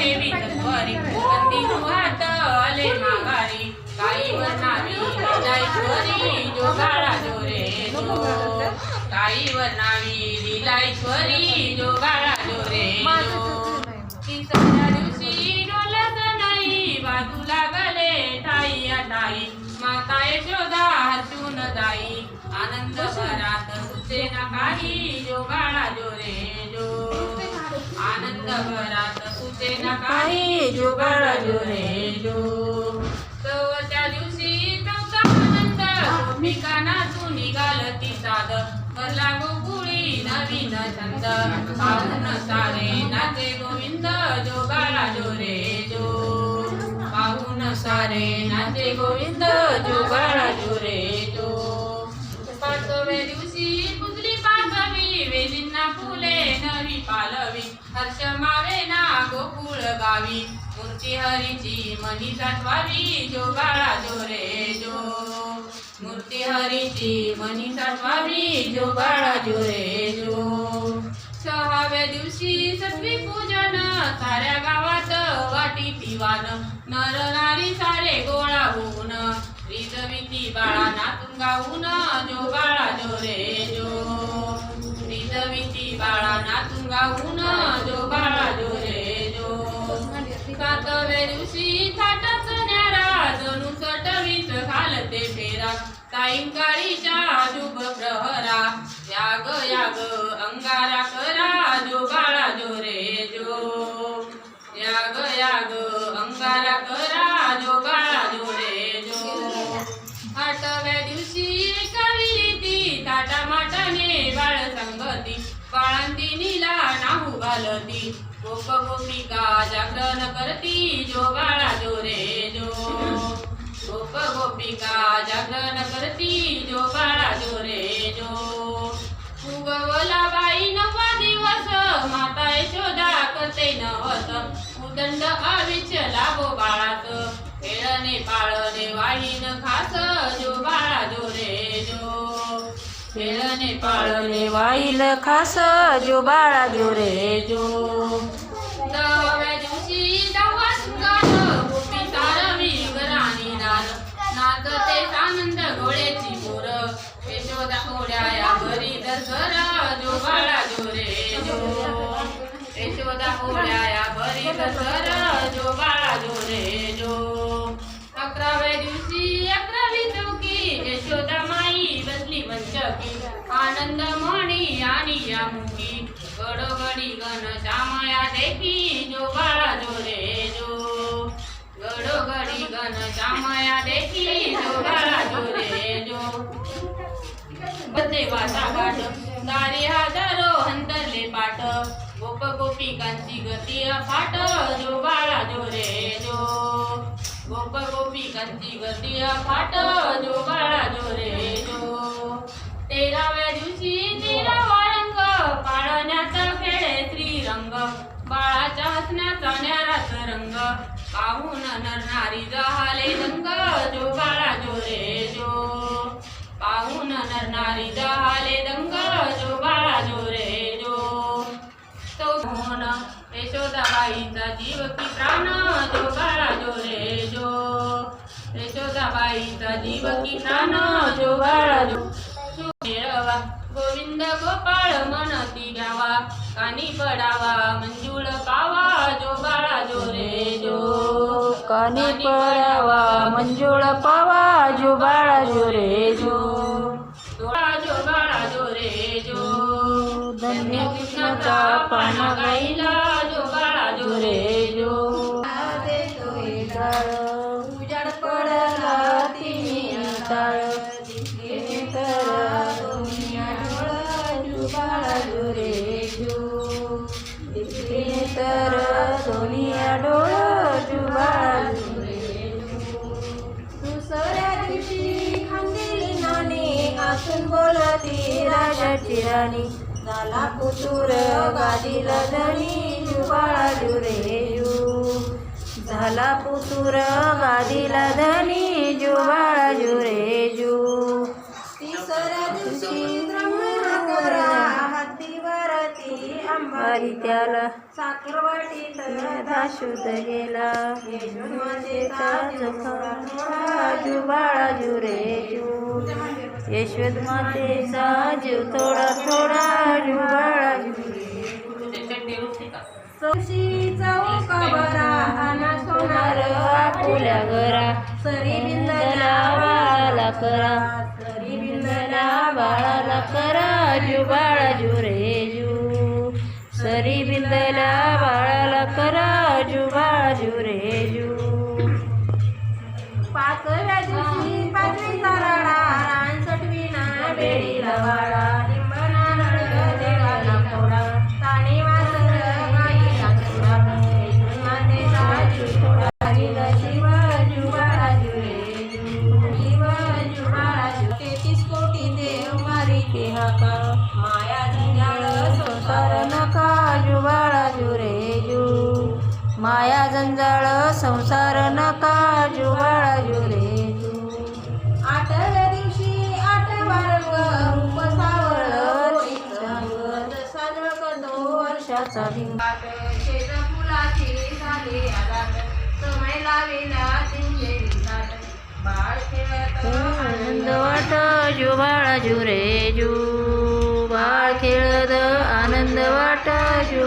देवी तत्वारी बंदी गृहात आले माघारी. काही वर्णावी लीलाईश्वरी जोगाळा जोरे जो. काही वर्णावी लीलाईश्वरी जोगाळा जोरे जो. तिसऱ्या दिवशी डोलत नाही बाजूला गले ठाई टाई माता यशोदा हसून जाई. आनंद भरात तुझे ना काही जोगाळा जोरे आनंद भरात तुझे ना काही जो बाळा जो रे जो चौथ्या दिवशी चौथा आनंद गोपिका नाचून निघालती साद कला गोकुळी नवीन छंद. पाहून सारे नाचे गोविंद जो बाळा जो रे जो पाहून सारे नाचे गोविंद जो बाळा जो रे जो पाचव्या दिवशी हर्ष मावे ना गोकुळ गावी. मूर्ती हरीची मनी साठवावी. जो बाळा जो रे जो. मूर्ती हरीची मनी साठवावी. जो बाळा जो रे जो. सहाव्या दिवशी सत्वी पूजन. साऱ्या गावात वाटी पिवान. नर नारी सारे गोळा होऊन. रिजविती बाळा नातून गाऊन जो बाळा जो रे जो. बाळा नातून जो बाळा जो रे जो. सातव्या दिवशी थाटच न्यारा जणू सटवीत घालते फेरा. सायंकाळीच्या शुभ प्रहरा याग याग अंगारा करा जो बाळा नाहू घालती गोप गोपिका जागरण करती जो बाळा जो रे जो गोप गोपिका जागरण करती जो बाळा जो रे जो उगवला बाई नवा दिवस माता यशोदा करते नवस उदंड आविच लाभो बाळात खेळणे पाळणे खेळणे पाळणे वाईल खास जो बाळा जो रे जो. दहाव्या दिवशी दहावा शृंगार गोपी सारवी गराणी नाल नाचते आनंद गोळ्याची मोर. यशोदा थोड्या या घरी दसर जो बाळा जो रे जो. यशोदा थोड्या या घरी दसर जो बाळा जो रे जो. अकराव्या दिवशी आनंद मणी आणि या मुखी गडगडी गण श्यामया देखी जो बाळा जो रे जो गडगडी गण श्यामया देखी जो बाळा जो रे जो देवाचा गाठ दारे हजारो हंतरले पाठ गोप गोपिकांची गती अफाट जो बाळा जो रे जो गोप गोपिकांची गती अफाट जो बाळाच्या हसण्याचा न्याराचा रंग. पाहून नरनारी जहाले दंग. जो बाळा जो रे जो. पाहून नरनारी जहाले दंग. जो बाळा जो रे जो. तो मोहन यशोदाबाईचा जीव की प्राण. जो बाळा जो रे जो. यशोदाबाईचा जीव की प्राण. जो बाळा जो. गोविंद गोपाळ. कानी पडावा मंजुळ पावा जो बाळा जो रे जो. कानी पडावा मंजुळ पावा जो बाळा जो रे जो. जो बाळा जो रे जो. धन्य कृष्णाचा पाना गाईला जो बाळा जो रे जो. उजाड पडला तिन्ही ताळ तर दुनिया डोळ दुसऱ्या दिवशी खांदेली नाणे आसून बोलती राजाची राणी झाला पुतूर गादीला धणी जुबाळा जुरेजू झाला पुतूर गादीला धनी जुबाळा जुरेजू तिसऱ्या दिवशी वारी त्याला शुद्ध गेला. यशोमतीचा जोखा थोडा जू बाळा जू रे जू यशवंत मातेचा जीव थोडा थोडा बरा सोनार आपुल्या घरा. सरी बिंदला बाळाला करा. सरी बिंदला बाळाला करा जू बाळा जू रे. बाळाला करा जू बाळा जू रे जू. पाचव्या दिवशी पाचवीचा राडा बेडीला वाडा लिंबना रडग देवाला ताणे वासर गाईला तेहतीस कोटी देव मारी के हाका. माया संसार माया जंजाळ संसार नका जू बाळा जू रे जू आठव्या दिवशी आठवा रूप सावळ जसा जळकतो वर्षाचा भिंगाट शेत फुलाची झाली आगाट समय लावेला चिंचेरी ताट बाळ खेळत आनंद वाट जू बाळा जू. रे जू बाळ खेळत आनंद वाट जू